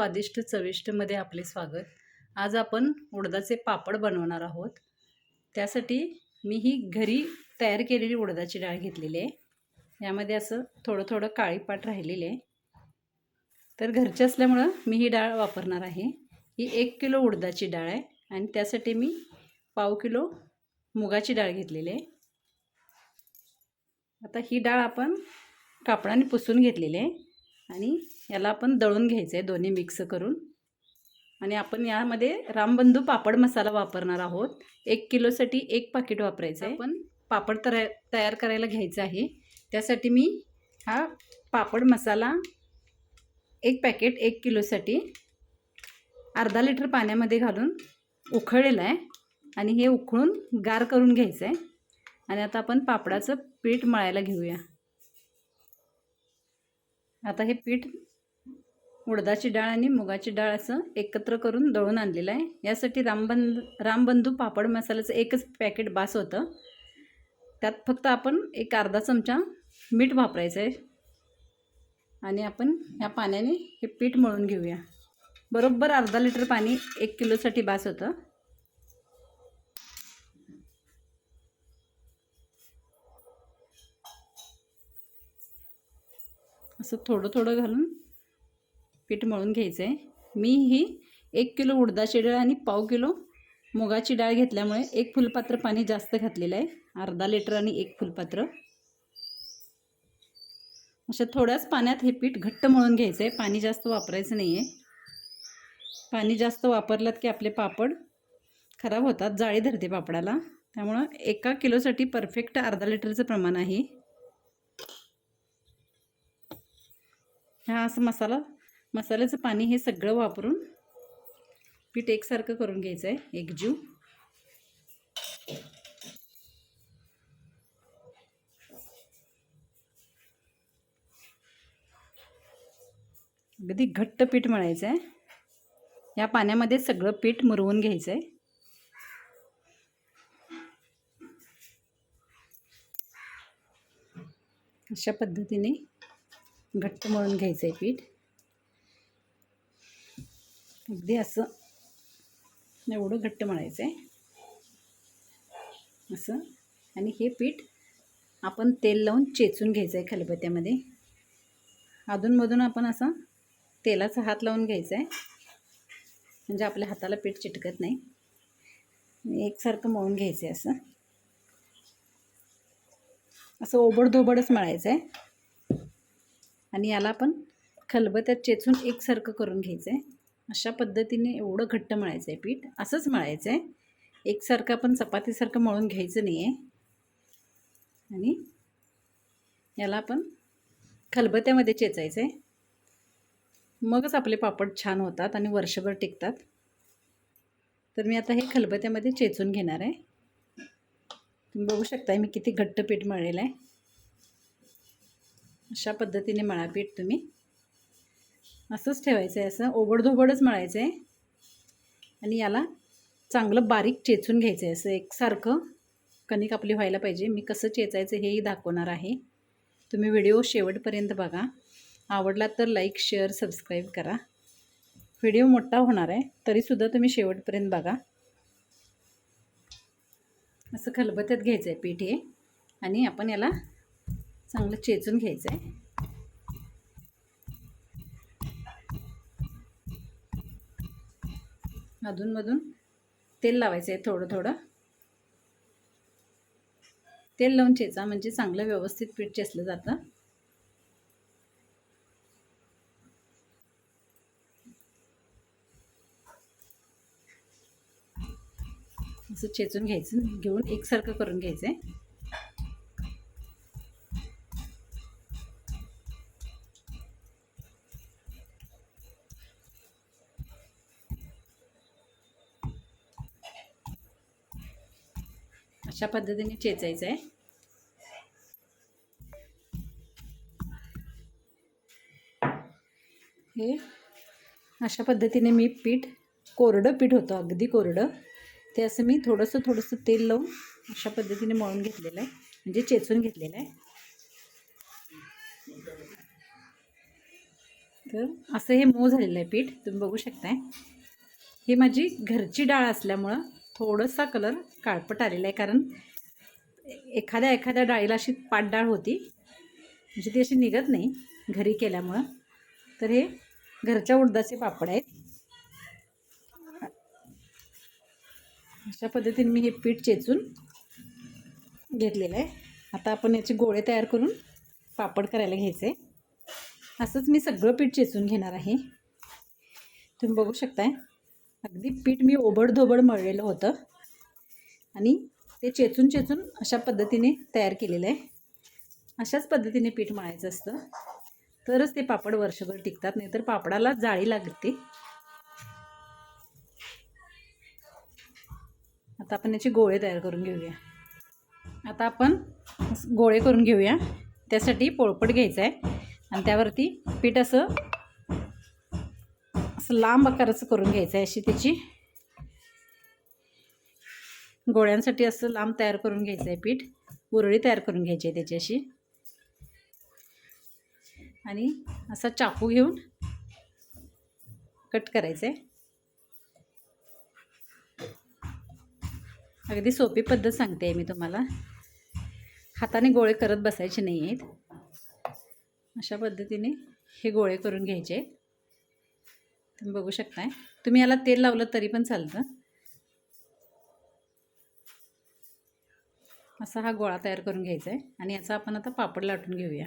स्वादिष्ट चविष्टमध्ये आपले स्वागत. आज आपण उडदाचे पापड बनवणार आहोत. त्यासाठी मी ही घरी तयार केलेली उडदाची डाळ घेतलेली आहे. यामध्ये असं थोडं थोडं काळीपाट राहिलेले आहे. तर घरची असल्यामुळं मी ही डाळ वापरणार आहे. ही एक किलो उडदाची डाळ आहे आणि त्यासाठी मी पाव किलो मुगाची डाळ घेतलेली आहे. आता ही डाळ आपण कापडाने पुसून घेतलेली आहे. आणि याला आपण दळून घ्यायचं आहे दोन्ही मिक्स करून. आणि आपण यामध्ये रामबंधू पापड मसाला वापरणार आहोत. एक किलोसाठी एक पाकिट वापरायचं आहे आपण पापड तया तयार करायला घ्यायचं आहे. त्यासाठी मी हा पापड मसाला एक पॅकेट एक किलोसाठी अर्धा लिटर पाण्यामध्ये घालून उखळलेला आहे आणि हे उकळून गार करून घ्यायचं आहे आणि आता आपण पापडाचं पीठ मळायला घेऊया. आता हे पीठ उडदाची डाळ आणि मुगाची डाळ असं एकत्र करून दळून आणलेलं आहे. यासाठी रामबंध रामबंधू पापड मसाल्याचं एकच पॅकेट बास होतं. त्यात फक्त आपण एक अर्धा चमचा मीठ वापरायचं आहे. आणि आपण ह्या पाण्याने हे पीठ मळून घेऊया. बरोबर अर्धा लिटर पाणी एक किलोसाठी बास होतं. असं थोडं थोडं घालून पीठ मळून घ्यायचं आहे. मी ही एक किलो उडदाची डाळ आणि पाव किलो मुगाची डाळ घेतल्यामुळे एक फुलपात्र पाणी जास्त घातलेलं आहे. अर्धा लिटर आणि एक फुलपात्र. अशा थोड्याच पाण्यात हे पीठ घट्ट मळून घ्यायचं आहे. पाणी जास्त वापरायचं नाही आहे. पाणी जास्त वापरलात की आपले पापड खराब होतात. जाळी धरते पापडाला. त्यामुळं एका किलोसाठी परफेक्ट अर्धा लिटरचं प्रमाण आहे. हा असं मसाला मसाल्याचं पाणी हे सगळं वापरून पीठ एकसारखं करून घ्यायचं आहे एकजीव अगदी घट्ट पीठ मळायचं आहे या पाण्यामध्ये सगळं पीठ मुरवून घ्यायचं आहे अशा पद्धतीने घट्ट मळून घ्यायचं आहे पीठ. अगदी असं एवढं घट्ट मळायचं आहे. असं. आणि हे पीठ आपण तेल लावून चेचून घ्यायचं आहे खलबत्त्यामध्ये. अधूनमधून आपण असं तेलाचा हात लावून घ्यायचा आहे. म्हणजे आपल्या हाताला पीठ चिटकत नाही. एकसारखं मळून घ्यायचं आहे असं. असं ओबडधोबडच मळायचं आहे. आणि याला आपण खलबत्यात चेचून एकसारखं करून घ्यायचं आहे अशा पद्धतीने एवढं घट्ट मळायचं आहे पीठ. असंच मळायचं आहे एकसारखं आपण चपातीसारखं मळून घ्यायचं नाही आहे आणि याला आपण खलबत्यामध्ये चेचायचं आहे मगच आपले पापड छान होतात आणि वर्षभर टिकतात. तर मी आता हे खलबत्यामध्ये चेचून घेणार आहे. तुम्ही बघू शकताय मी किती घट्ट पीठ मळलेलं आहे. अशा पद्धतीने मळापीठ तुम्ही असंच ठेवायचं आहे असं ओबडधोबडच मळायचं आहे आणि याला चांगलं बारीक चेचून घ्यायचं आहे असं एकसारखं कणिक आपली व्हायला पाहिजे. मी कसं चेचायचं हेही दाखवणार आहे. तुम्ही व्हिडिओ शेवटपर्यंत बघा. आवडला तर लाईक शेअर सबस्क्राईब करा. व्हिडिओ मोठा होणार आहे तरीसुद्धा तुम्ही शेवटपर्यंत बघा. असं खलबत्यात घ्यायचं आहे पीठ हे. आणि आपण याला चांगलं चेचून घ्यायचं आहे अधूनमधून तेल लावायचं आहे थोडं थोडं. तेल लावून चेचा म्हणजे चांगलं व्यवस्थित पीठ चेचलं जातं. असं चेचून घ्यायचं घेऊन एकसारखं करून घ्यायचं आहे अशा पद्धतीने चेचायचं आहे. हे अशा पद्धतीने मी पीठ कोरडं पीठ होतं अगदी कोरडं. ते असं मी थोडंसं थोडंसं तेल लावून अशा पद्धतीने मळून घेतलेलं आहे. म्हणजे चेचून घेतलेलं आहे. तर असं हे मऊ झालेलं आहे पीठ. तुम्ही बघू शकताय. ही माझी घरची डाळ असल्यामुळं थोडंसा कलर काळपट आलेला आहे कारण एखाद्या एखाद्या डाळीला अशी पाटडाळ होती. म्हणजे ती अशी निघत नाही घरी केल्यामुळं. तर हे घरच्या उडदाचे पापड आहेत. अशा पद्धतीने मी हे पीठ चेचून घेतलेलं आहे. आता आपण याचे गोळे तयार करून पापड करायला घ्यायचे. असंच मी सगळं पीठ चेचून घेणार आहे. तुम्ही बघू शकताय. अगदी पीठ मी ओबडधोबड मळलेलं होतं. आणि ते चेचून चेचून अशा पद्धतीने तयार केलेलं आहे. अशाच पद्धतीने पीठ मळायचं असतं. तरच ते पापड वर्षभर टिकतात नाहीतर पापडाला जाळी लागते. आता आपण याचे गोळे तयार करून घेऊया. आता आपण गोळे करून घेऊया. त्यासाठी पोळपट घ्यायचं आहे. आणि त्यावरती पीठ असं असं लांब आकाराचं करून घ्यायचं आहे अशी त्याची. गोळ्यांसाठी असं लांब तयार करून घ्यायचं आहे पीठ. उरळी तयार करून घ्यायची आहे त्याची अशी आणि असा चाकू घेऊन कट करायचं आहे. अगदी सोपी पद्धत सांगते आहे मी तुम्हाला. हाताने गोळे करत बसायचे नाही आहेत. अशा पद्धतीने हे गोळे करून घ्यायचे तुम्ही बघू शकताय. तुम्ही याला तेल लावलं तरी पण चालतं. असा हा गोळा तयार करून घ्यायचा आहे आणि याचा आपण आता पापड लाटून घेऊया.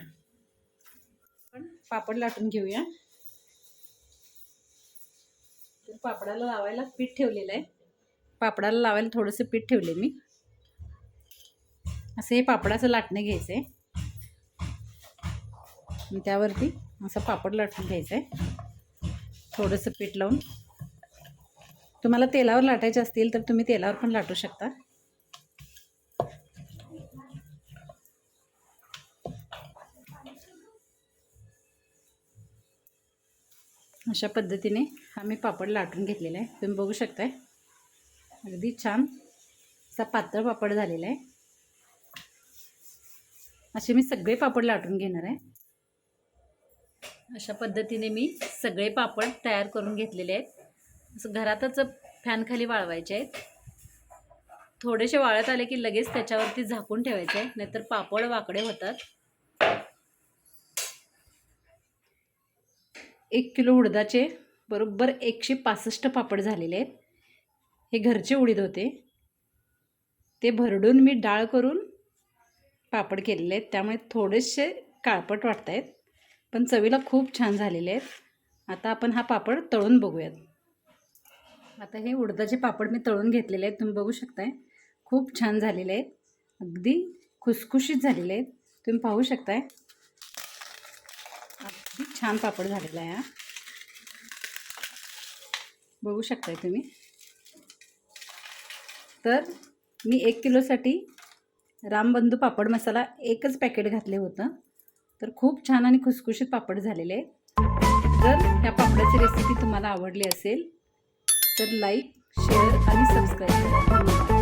आपण पापड लाटून घेऊया. तर पापडाला लावायला पीठ ठेवलेलं आहे पापडाला लावायला थोडंसं पीठ ठेवले मी. असं हे पापडाचं लाटणं घ्यायचं आहे त्यावरती असं पापड लाटून घ्यायचं आहे थोडंसं पीठ लावून. तुम्हाला तेलावर लाटायचे असतील तर तुम्ही तेलावर पण लाटू शकता. अशा पद्धतीने हा मी पापड लाटून घेतलेला आहे. तुम्ही बघू शकताय. अगदी छान असा पातळ पापड झालेला आहे. असे मी सगळे पापड लाटून घेणार आहे. अशा पद्धतीने मी सगळे पापड तयार करून घेतलेले आहेत. असं घरातच फॅनखाली वाळवायचे आहेत. थोडेसे वाळत आले की लगेच त्याच्यावरती झाकून ठेवायचे आहे नाहीतर पापड वाकडे होतात. एक किलो उडदाचे बरोबर एकशे पासष्ट पापड झालेले आहेत. हे घरचे उडीद होते. ते भरडून मी डाळ करून पापड केलेले आहेत. त्यामुळे थोडेसे काळपट वाटत आहेत पण चवीला खूप छान झालेले आहेत. आता आपण हा पापड तळून बघूयात. आता हे उडदाचे पापड मी तळून घेतलेले आहेत. तुम्ही बघू शकताय. खूप छान झालेले आहेत. अगदी खुसखुशीत झालेले आहेत. तुम्ही पाहू शकताय. अगदी छान पापड झालेला आहे हा. बघू शकताय तुम्ही. तर मी एक किलोसाठी रामबंधू पापड मसाला एकच पॅकेट घातले होतं. तर खूप छान आणि खुसखुशीत पापड झालेले जर ह्या पापडाची रेसिपी तुम्हाला आवडली असेल तर लाईक शेअर आणि सबस्क्राईब करा.